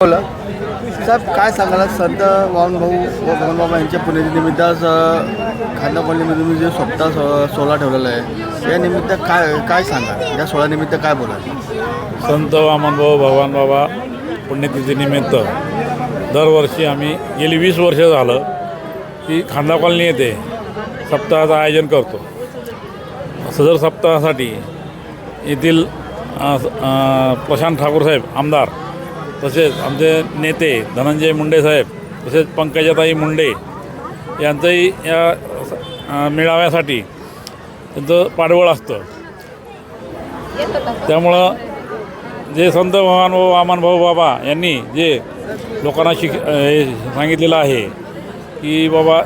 बोला. साहेब काय सांगाल? संत वाहनभाऊ व भगवानबाबा यांच्या पुण्यतिनिमित्त निमित्त खांदा कॉलनीमध्ये तुम्ही जे सप्ताह सो- सोहळा ठेवलेला आहे या निमित्त काय काय सांगा या सोहळ्यानिमित्त काय बोला संत वामनभाऊ भगवान बाबा पुण्यतिथीनिमित्त. दरवर्षी आम्ही गेली वीस वर्ष झालं की खांदा कॉलनी येथे सप्ताहाचं आयोजन करतो. सदर सप्ताहासाठी येथील प्रशांत ठाकूर साहेब आमदार तसेच आमचे नेते धनंजय मुंडे साहेब तसेच पंकजाताई मुंडे यांचंही या मेळाव्यासाठी त्यांचं पाठबळ असतं. त्यामुळं जे संत भगवान भाऊ वामन भाऊ बाबा यांनी जे लोकांना शिक हे सांगितलेलं आहे की बाबा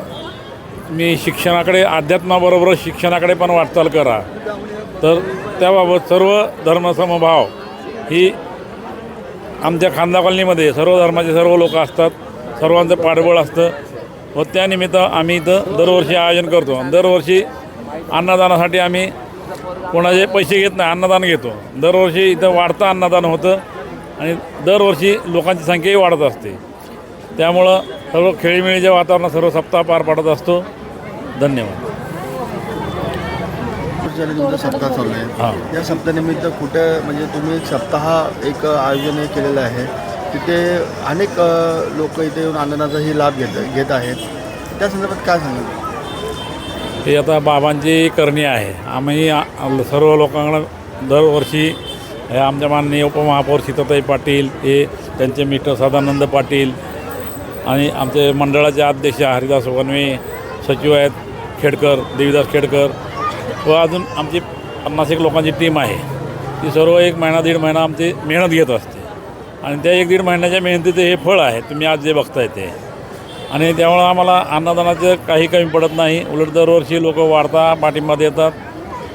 मी शिक्षणाकडे अध्यात्माबरोबरच शिक्षणाकडे पण वाटचाल करा. तर त्याबाबत सर्व धर्मसमभाव ही आमच्या खांदा कॉलनीमध्ये सर्व धर्माचे सर्व लोक असतात. सर्वांचं पाठबळ असतं. व त्यानिमित्त आम्ही इथं दरवर्षी आयोजन करतो. आणि दरवर्षी अन्नदानासाठी आम्ही कोणाचे पैसे घेत नाही अन्नदान घेतो. दरवर्षी इथं वाढतं अन्नदान होतं. आणि दरवर्षी लोकांची संख्याही वाढत असते. त्यामुळं सर्व खेळीमेळीच्या वातावरणात सर्व सप्ताह पार पाडत असतो. धन्यवाद. झाले तुमचा सप्ताह चालू हां. आहे या सप्ताहानिमित्त कुठं म्हणजे तुम्ही एक सप्ताह एक आयोजन हे केलेलं आहे. तिथे अनेक लोक इथे येऊन आनंदाचाही लाभ घेत घेत आहेत. त्या संदर्भात काय सांगाल? हे आता बाबांची करणी आहे. आम्ही सर्व लोकांना दरवर्षी आमच्या माननीय उपमहापौर सीताताई पाटील हे त्यांचे मिस्टर सदानंद पाटील आणि आमचे मंडळाचे अध्यक्ष हरिदास वनवे सचिव आहेत खेडकर देवीदास खेडकर व अजून आमची पन्नास एक लोकांची टीम आहे. ती सर्व एक महिना दीड महिना आमची मेहनत घेत असते. आणि त्या एक दीड महिन्याच्या मेहनतीचे हे फळ आहे तुम्ही आज जे बघताय ते. आणि त्यामुळं आम्हाला अन्नदानाचं काही कमी पडत नाही. उलट दरवर्षी लोक वाढता पाठिंबा देतात.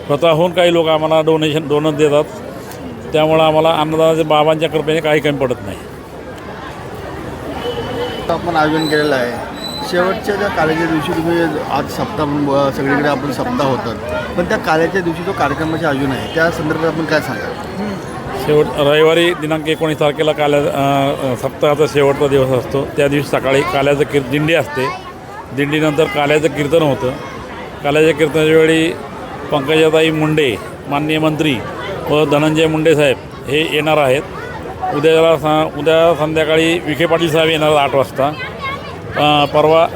स्वतःहून काही लोक आम्हाला डोनेशन डोनट देतात. त्यामुळं आम्हाला अन्नदानाच्या बाबांच्या कृपेने काही कमी पडत नाही. आपण आयोजन केलेलं आहे. शेवटच्या ज्या काल्याच्या दिवशी तुम्ही आज सप्ताह म्हणून सगळीकडे आपण सप्ताह होतात पण त्या काल्याच्या दिवशी जो कार्यक्रमाचे आयोजन आहे त्या संदर्भात आपण काय सांगाल? शेवट रविवारी दिनांक एकोणीस तारखेला काल्या सप्ताहाचा शेवटचा दिवस असतो. त्या दिवशी सकाळी काल्याचं कीर दिंडी असते. दिंडीनंतर काल्याचं कीर्तन होतं. काल्याच्या कीर्तनाच्या वेळी पंकजाताई मुंडे माननीय मंत्री व धनंजय मुंडे साहेब हे येणार आहेत. उद्याला सा उद्या संध्याकाळी विखे पाटील साहेब येणार आठ वाजता. परवा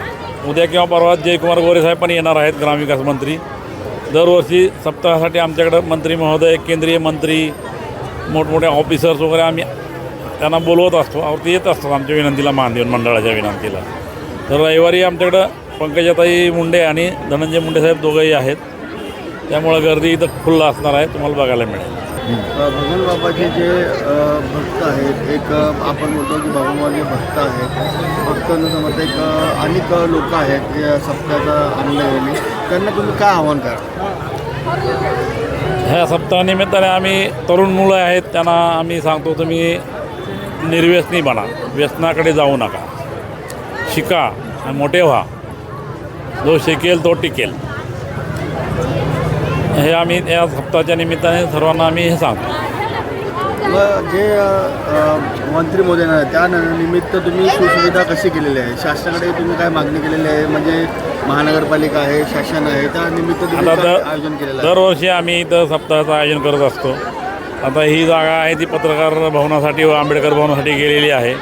उद्या किंवा परवा जयकुमार गोरे साहेब पण येणार आहेत ग्रामविकास मंत्री. दरवर्षी सप्ताहासाठी आमच्याकडं मंत्री महोदय केंद्रीय मंत्री मोठमोठ्या ऑफिसर्स वगैरे आम्ही त्यांना बोलवत असतो. ते येत असतात आमच्या विनंतीला मान देऊन मंडळाच्या विनंतीला. तर रविवारी आमच्याकडं पंकजाताई मुंडे आणि धनंजय मुंडे साहेब दोघंही आहेत. त्यामुळं गर्दी इथं खुल्ला असणार आहे तुम्हाला बघायला मिळेल. भगवान बाबाचे जे भक्त आहेत एक आपण म्हणतो की भगवान बाबाचे भक्त आहेत भक्त न एक अनेक लोक आहेत या सप्ताहाचा आनंद घेणे. त्यांना तुम्ही काय आव्हान करा? ह्या सप्ताहानिमित्ताने आम्ही तरुण मुलं आहेत त्यांना आम्ही सांगतो तुम्ही निर्व्यसनी बना. व्यसनाकडे जाऊ नका. शिका आणि मोठे व्हा. जो शिकेल तो टिकेल. हे आम्ही या सप्ताहाच्या निमित्ताने सर्वांना आम्ही हे सांगतो. मग जे अ, मंत्री मोदी आहेत त्या निमित्त तुम्ही सुसुविधा कशी केलेली आहे? शासनाकडे तुम्ही काय मागणी केलेली आहे? म्हणजे महानगरपालिका आहे शासन आहे त्या निमित्त तुम्ही आता काय दर आयोजन केलेलं आहे? दरवर्षी आम्ही इथं सप्ताहाचं आयोजन करत असतो. आता ही जागा आहे ती पत्रकार भवनासाठी व आंबेडकर भवनासाठी गेलेली आहे.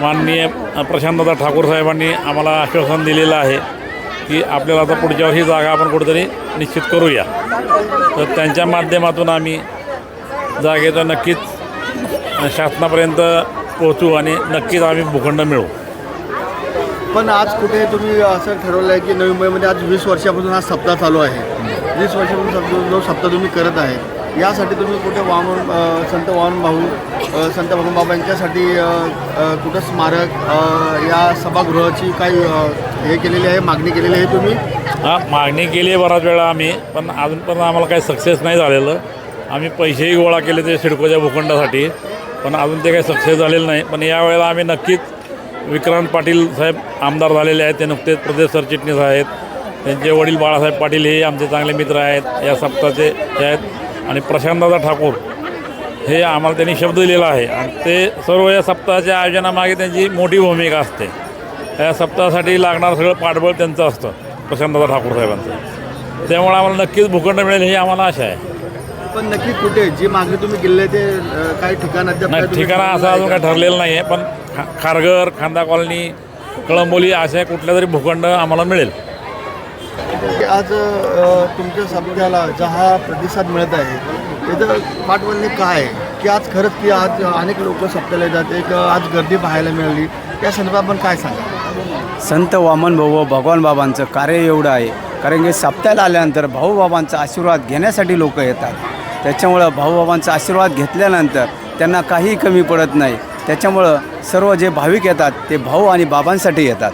माननीय प्रशांतदा ठाकूर साहेबांनी आम्हाला आश्वासन दिलेलं आहे. की आपल्याला आता पुढच्या वर्षी जागा आपण कुठेतरी निश्चित करूया. तर त्यांच्या माध्यमातून आम्ही जागेचं नक्कीच शासनापर्यंत पोहोचू आणि नक्कीच आम्ही भूखंड मिळवू. पण आज कुठे तुम्ही असं ठरवलं आहे की नवी मुंबईमध्ये आज वीस वर्षापासून हा सप्ताह चालू आहे. वीस वर्षापासून सप्ताह जो सप्ताह तुम्ही करत आहे यासाठी तुम्ही कुठे वामन संत वामन भाऊ संत भगवान बाबा यांच्यासाठी कुठं स्मारक या सभागृहाची काही हे केलेली आहे मागणी केलेली आहे तुम्ही? हां मागणी केली आहे बराच वेळा आम्ही पण अजूनपर्यंत आम्हाला काही सक्सेस नाही झालेलं. आम्ही पैसेही गोळा केले ते सिडकोच्या भूखंडासाठी पण अजून ते काही सक्सेस झालेलं नाही. पण यावेळेला आम्ही नक्कीच विक्रांत पाटील साहेब आमदार झालेले आहेत ते नुकतेच प्रदेश सरचिटणीस आहेत. त्यांचे वडील बाळासाहेब पाटील हे आमचे चांगले मित्र आहेत या सप्ताहाचे हे आहेत. आणि प्रशांतदादा ठाकूर हे आम्हाला त्यांनी शब्द दिलेला आहे. आणि ते सर्व या सप्ताहाच्या आयोजनामागे त्यांची मोठी भूमिका असते. या सप्ताहासाठी लागणारं सगळं पाठबळ त्यांचं असतं प्रशांतदा ठाकूर साहेबांचं. त्यामुळे आम्हाला नक्कीच भूखंड मिळेल ही आम्हाला आशा आहे. पण नक्की कुठे? जी मागणी तुम्ही केली ते काही ठिकाण नाही काय ठिकाणं असं अजून काही ठरलेलं नाही आहे पण खा खारघर खांदा कॉलनी कळंबोली अशा कुठल्या तरी भूखंड आम्हाला मिळेल. आज तुमच्या सप्त्याला जो हा प्रतिसाद मिळत आहे त्याचं पाठवणी काय आहे? की आज खरंच की आज अनेक लोक सप्त्याला येतात एक आज गर्दी पाहायला मिळाली. त्या संदर्भात आपण काय सांगा संत वामन भाऊ भगवान बाबांचं कार्य एवढं आहे कारण की सप्त्याला आल्यानंतर भाऊबाबांचा आशीर्वाद घेण्यासाठी लोक येतात. त्याच्यामुळं भाऊबाबांचा आशीर्वाद घेतल्यानंतर त्यांना काही कमी पडत नाही. त्याच्यामुळं सर्व जे भाविक येतात ते भाऊ आणि बाबांसाठी येतात.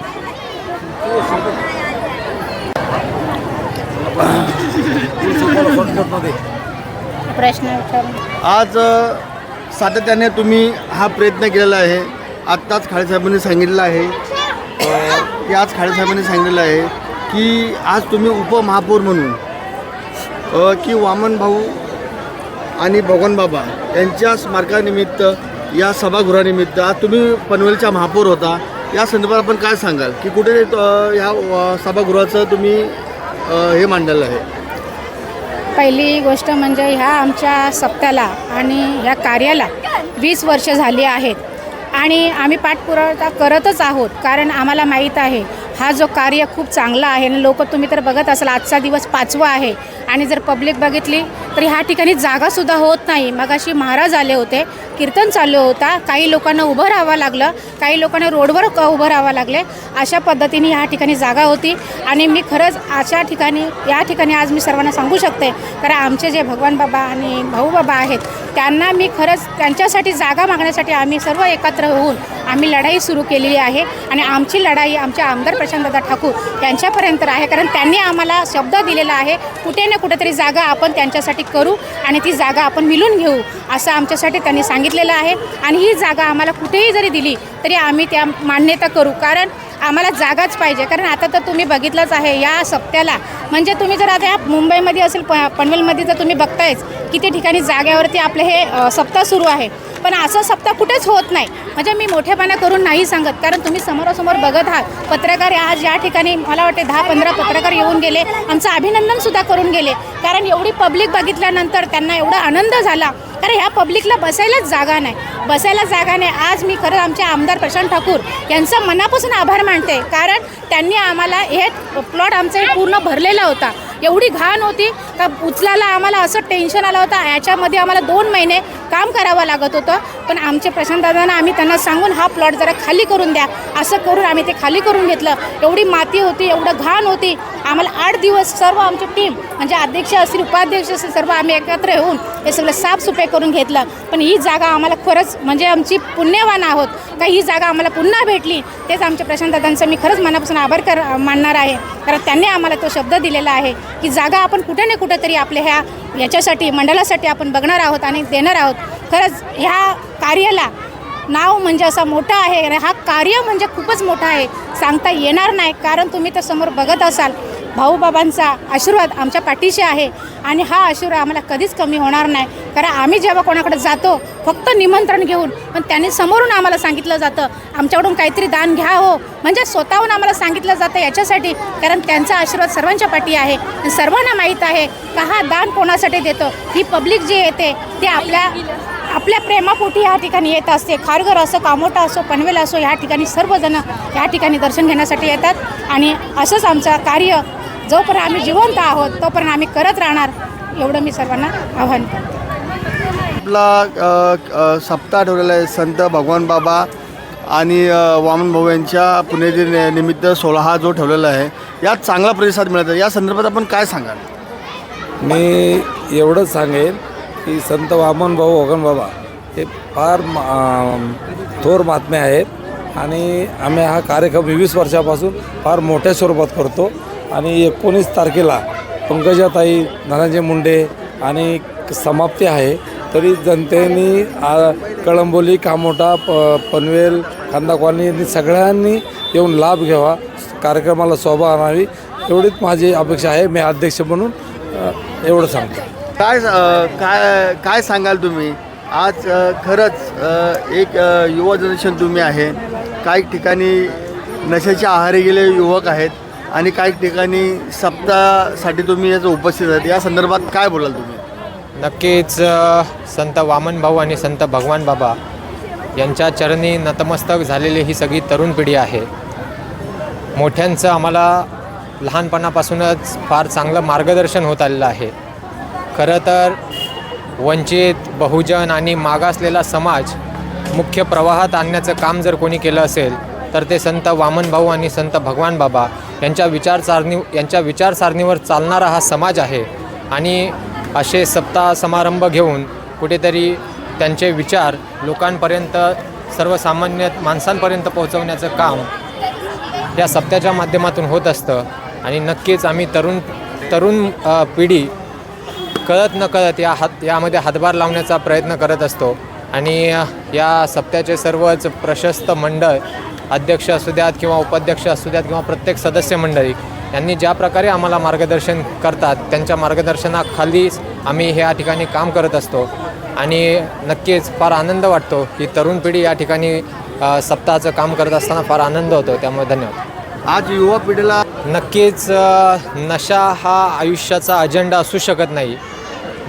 प्रश्न आज सातत्याने तुम्ही हा प्रयत्न केलेला आहे. आत्ताच खाडेसाहेबांनी सांगितलं आहे. की आज खाडेसाहेबांनी सांगितलं आहे की आज तुम्ही उपमहापौर म्हणून की वामन भाऊ आणि भगवान बाबा यांच्या स्मारकानिमित्त या सभागृहानिमित्त आज तुम्ही पनवेलच्या महापौर होता. या संदर्भात आपण काय सांगाल? की कुठे ह्या सभागृहाचं तुम्ही हे मांडलेलं आहे. पहिली गोष्ट म्हणजे ह्या आमच्या सप्त्याला आणि ह्या कार्याला वीस वर्ष झाली आहेत. आणि आम्ही पाठपुरावा करतच आहोत कारण आम्हाला माहीत आहे हा जो कार्य खूप चांगला आहे आणि लोक तुम्ही तर बघत असाल आजचा दिवस पाचवा आहे. आणि जर पब्लिक बघितली तर ह्या ठिकाणी जागासुद्धा होत नाही. मगाशी महाराज आले होते कीर्तन चालू होता. काही लोकांना उभं राहावं लागलं काही लोकांना रोडवर क उभं राहावं लागले. अशा पद्धतीने ह्या ठिकाणी जागा होती. आणि मी खरंच अशा ठिकाणी या ठिकाणी आज मी सर्वांना सांगू शकते कारण आमचे जे भगवान बाबा आणि भाऊ बाबा आहेत त्यांना मी खरंच त्यांच्यासाठी जागा मागण्यासाठी आम्ही सर्व एकत्र होऊन आम्ही लढाई सुरू केलेली आहे आणि आमची लढाई आमच्या आमदार प्रशांतदादा ठाकूर यांच्यापर्यंत आहे. कारण त्यांनी आम्हाला शब्द दिलेला आहे कुठे ना कुठेतरी जागा आपण त्यांच्यासाठी करू आणि ती जागा आपण मिळून घेऊ असं आमच्यासाठी त्यांनी सांगितलेलं आहे. आणि ही जागा आम्हाला कुठेही जरी दिली तरी आम्ही त्या मान्यता करू. कारण आम्हाला जागाच पाहिजे. कारण आता तर तुम्ही बघितलंच आहे या सप्त्याला. म्हणजे तुम्ही जर आता मुंबईमध्ये असेल प पनवेलमध्ये जर तुम्ही बघतायच किती ठिकाणी जाग्यावरती आपले हे सप्ताह सुरू आहे. पण असं सप्ताह कुठेच होत नाही. म्हणजे मी मोठेपणा करून नाही सांगत. कारण तुम्ही समोरासमोर बघत आहात. पत्रकार आज या ठिकाणी मला वाटते दहा पंधरा पत्रकार येऊन गेले. आमचं अभिनंदनसुद्धा करून गेले. कारण एवढी पब्लिक बघितल्यानंतर त्यांना एवढा आनंद झाला. तर ह्या पब्लिकला बसायलाच जागा नाही. बसायला जागा नाही. आज मी खरं आमचे आमदार प्रशांत ठाकूर यांचा मनापासून आभार मानते. कारण त्यांनी आम्हाला हे प्लॉट आमचा हे पूर्ण भरलेला होता. एवढी घाण होती का उचलायला आम्हाला असं टेन्शन आलं होतं. याच्यामध्ये आम्हाला दोन महिने काम करावं लागत होतं. पण आमचे प्रशांतदादांना आम्ही त्यांना सांगून हा प्लॉट जरा खाली करून द्या. असं करून आम्ही ते खाली करून घेतलं. एवढी माती होती एवढं घाण होती. आम्हाला आठ दिवस सर्व आमची टीम म्हणजे अध्यक्ष असतील उपाध्यक्ष असतील सर्व आम्ही एकत्र येऊन हे सगळं साफसुफे करून घेतलं. पण ही जागा आम्हाला खरंच म्हणजे आमची पुण्यवान आहोत का ही जागा आम्हाला पुन्हा भेटली तेच आमच्या प्रशांतदादांचं मी खरंच मनापासून आभार कर मानणार आहे. कारण त्यांनी आम्हाला तो शब्द दिलेला आहे की जागा आपण कुठे ना कुठेतरी आपल्या ह्या याच्यासाठी मंडळासाठी आपण बघणार आहोत आणि देणार आहोत. खरंच ह्या कार्याला नाव म्हणजे असा मोठा आहे आणि हा कार्य म्हणजे खूपच मोठा आहे. सांगता येणार नाही कारण तुम्ही तर समोर बघत असाल. भाऊबाबांचा आशीर्वाद आमच्या पाठीशी आहे आणि हा आशीर्वाद आम्हाला कधीच कमी होणार नाही. कारण आम्ही जेव्हा कोणाकडे जातो फक्त निमंत्रण घेऊन पण त्यांनी समोरून आम्हाला सांगितलं जातं आमच्याकडून काहीतरी दान घ्या हो. म्हणजे स्वतःहून आम्हाला सांगितलं जातं याच्यासाठी कारण त्यांचा आशीर्वाद सर्वांच्या पाठी आहे. आणि सर्वांना माहीत आहे का हा दान कोणासाठी देतो? ही पब्लिक जी येते ती आपल्या आपल्या प्रेमापोटी ह्या ठिकाणी येत असते. खारघर असो कामोटा असो पनवेल असो ह्या ठिकाणी सर्वजण ह्या ठिकाणी दर्शन घेण्यासाठी येतात. आणि असंच आमचं कार्य जोपर्यंत आम्ही जिवंत आहोत तोपर्यंत आम्ही करत राहणार एवढं मी सर्वांना आव्हान करते. आपला सप्ताह ठेवलेला आहे संत भगवान बाबा आणि वामन भाऊ यांच्या पुण्यतिथी निमित्त सोहळा हा जो ठेवलेला आहे यात चांगला प्रतिसाद मिळत आहे या संदर्भात आपण काय सांगाल? मी एवढंच सांगेन की संत वामन भाऊ होगन बाबा हे फार थोर महात्मे आहेत आणि आम्ही हा कार्यक्रम वीस वर्षापासून फार मोठ्या स्वरूपात करतो. आणि एकोणीस तारखेला पंकजाताई धनंजय मुंडे आणि समाप्ती आहे. तरी जनतेने कळंबोली कामोटा प पनवेल कांदाकॉलनी यांनी सगळ्यांनी येऊन लाभ घ्यावा. कार्यक्रमाला शोभा आणावी. एवढीच माझी अपेक्षा आहे. मी अध्यक्ष म्हणून एवढं सांगतो. काय काय काय सांगाल तुम्ही? आज खरंच एक युवा जनरेशन तुम्ही आहे. काही ठिकाणी नशेच्या आहारी गेले युवक आहेत. आणि काही ठिकाणी सप्ताहासाठी तुम्ही याचं उपस्थित आहात. या संदर्भात काय बोलाल तुम्ही? नक्कीच संत वामन भाऊ आणि संत भगवान बाबा यांच्या चरणी नतमस्तक झालेली ही सगळी तरुण पिढी आहे. मोठ्यांचं आम्हाला लहानपणापासूनच फार चांगलं मार्गदर्शन होत आलेलं आहे. खरं तर वंचित बहुजन आणि मागासलेला समाज मुख्य प्रवाहात आणण्याचं काम जर कोणी केलं असेल तर ते संत वामन भाऊ आणि संत भगवान बाबा यांच्या विचारसारणी यांच्या विचारसारणीवर चालणारा हा समाज आहे. आणि असे सप्ताह समारंभ घेऊन कुठेतरी त्यांचे विचार लोकांपर्यंत सर्वसामान्य माणसांपर्यंत पोहोचवण्याचं काम या सप्त्याच्या माध्यमातून होत असतं. आणि नक्कीच आम्ही तरुण तरुण पिढी कळत न कळत या हात यामध्ये हातभार लावण्याचा प्रयत्न करत असतो. आणि या सप्त्याचे सर्वच प्रशस्त मंडळ अध्यक्ष असू द्यात किंवा उपाध्यक्ष असू द्यात किंवा प्रत्येक सदस्य मंडळी यांनी ज्या प्रकारे आम्हाला मार्गदर्शन करतात त्यांच्या मार्गदर्शनाखालीच आम्ही ह्या ठिकाणी काम करत असतो. आणि नक्कीच फार आनंद वाटतो की तरुण पिढी या ठिकाणी सप्ताहाचं काम करत असताना फार आनंद होतो. त्यामुळे धन्यवाद. आज युवा पिढीला नक्कीच नशा हा आयुष्याचा अजेंडा असू शकत नाही.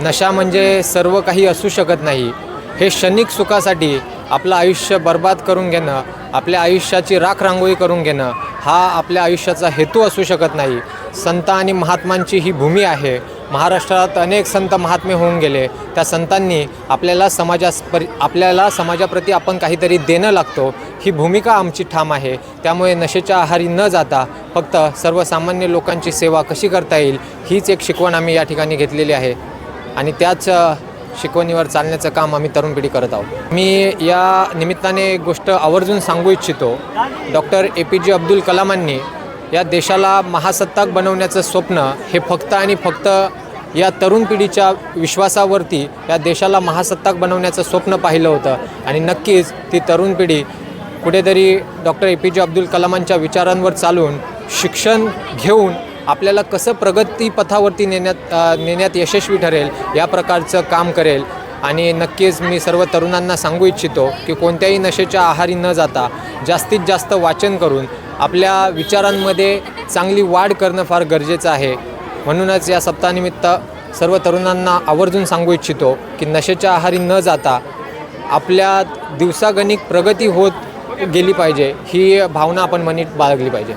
नशा म्हणजे सर्व काही असू शकत नाही. हे क्षणिक सुखासाठी आपलं आयुष्य बर्बाद करून घेणं आपल्या आयुष्याची राख रांगोळी करून घेणं हा आपल्या आयुष्याचा हेतू असू शकत नाही. संत आणि महात्मांची ही भूमी आहे. महाराष्ट्रात अनेक संत महात्मे होऊन गेले. त्या संतांनी आपल्याला समाजास परि आपल्याला समाजाप्रती आपण काहीतरी देणं लागतो. ही भूमिका आमची ठाम आहे. त्यामुळे नशेच्या आहारी न जाता फक्त सर्वसामान्य लोकांची सेवा कशी करता येईल हीच एक शिकवण आम्ही या ठिकाणी घेतलेली आहे. आणि त्याच शिकवणीवर चालण्याचं काम आम्ही तरुण पिढी करत आहोत. मी या निमित्ताने एक गोष्ट आवर्जून सांगू इच्छितो. डॉक्टर ए पी जे अब्दुल कलामांनी या देशाला महासत्ताक बनवण्याचं स्वप्न हे फक्त आणि फक्त या तरुण पिढीच्या विश्वासावरती या देशाला महासत्ताक बनवण्याचं स्वप्न पाहिलं होतं. आणि नक्कीच ती तरुण पिढी कुठेतरी डॉक्टर ए पी जे अब्दुल कलामांच्या विचारांवर चालून शिक्षण घेऊन आपल्याला कसं प्रगतीपथावरती नेण्यात नेण्यात यशस्वी ठरेल या प्रकारचं काम करेल. आणि नक्कीच मी सर्व तरुणांना सांगू इच्छितो की कोणत्याही नशेच्या आहारी न जाता जास्तीत जास्त वाचन करून आपल्या विचारांमध्ये चांगली वाढ करणं फार गरजेचं आहे. म्हणूनच या सप्ताहानिमित्त सर्व तरुणांना आवर्जून सांगू इच्छितो की नशेच्या आहारी न जाता आपल्या दिवसागणिक प्रगती होत गेली पाहिजे ही भावना आपण मनीत बाळगली पाहिजे.